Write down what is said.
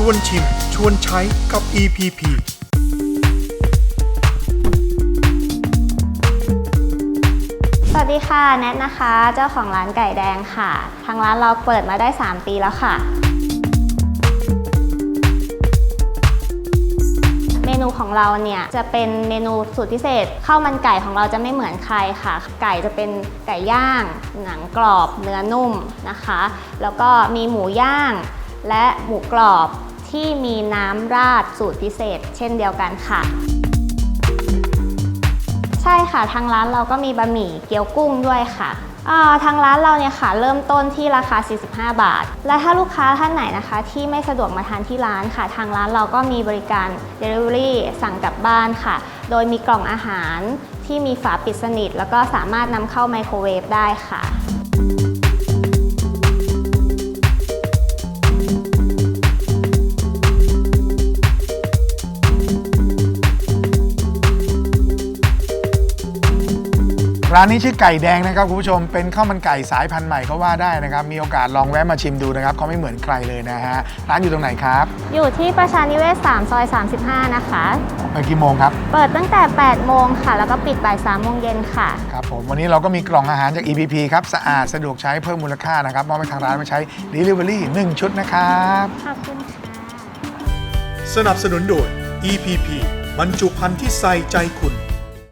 ชวนชิม ชวนใช้กับ EPP สวัสดีค่ะ แนทนะคะ เจ้าของร้านไก่แดงค่ะ ทางร้านเราเปิดมาได้ 3 ปีแล้วค่ะ เมนูของเราเนี่ยจะเป็นเมนูสูตรพิเศษข้าวมันไก่ของเราจะไม่เหมือนใครค่ะ ไก่จะเป็นไก่ย่าง หนังกรอบ เนื้อนุ่มนะคะ แล้วก็มีหมูย่าง และหมูกรอบที่มีน้ำราดสูตรพิเศษ เช่นเดียวกันค่ะ ใช่ค่ะทางร้านเราก็มีบะหมี่เกี๊ยวกุ้งด้วยค่ะทางร้านเราเนี่ยค่ะเริ่มต้นที่ราคา 45 บาท และถ้าลูกค้าท่านไหนนะคะ ที่ไม่สะดวกมาทานที่ร้านค่ะ ทางร้านเราก็มีบริการ Delivery สั่งกลับบ้านค่ะ โดยมีกล่องอาหารที่มีฝาปิดสนิท แล้วก็สามารถนำเข้าไมโครเวฟได้ค่ะ ร้านนี้ชื่อไก่แดงนะครับคุณผู้ชมเป็นข้าวมันไก่สายพันธุ์ใหม่ก็ว่าได้นะครับ มีโอกาสลองแวะมาชิมดูนะครับเขาไม่เหมือนใครเลยนะฮะร้านอยู่ตรงไหนครับ อยู่ที่ประชานิเวศ3ซอย 35 นะคะเปิดกี่โมงครับ เปิดตั้งแต่ 8 โมงค่ะ แล้วก็ปิดบ่าย3โมงเย็นค่ะ ครับผมวันนี้เราก็มีกล่องอาหารจาก EPP ครับ สะอาดสะดวกใช้เพิ่มมูลค่านะครับมอบให้ทางร้านมาใช้ Delivery 1 ชุดนะครับ ขอบคุณค่ะ สนับสนุนโดย EPP บรรจุภัณฑ์ที่ใส่ใจคุณ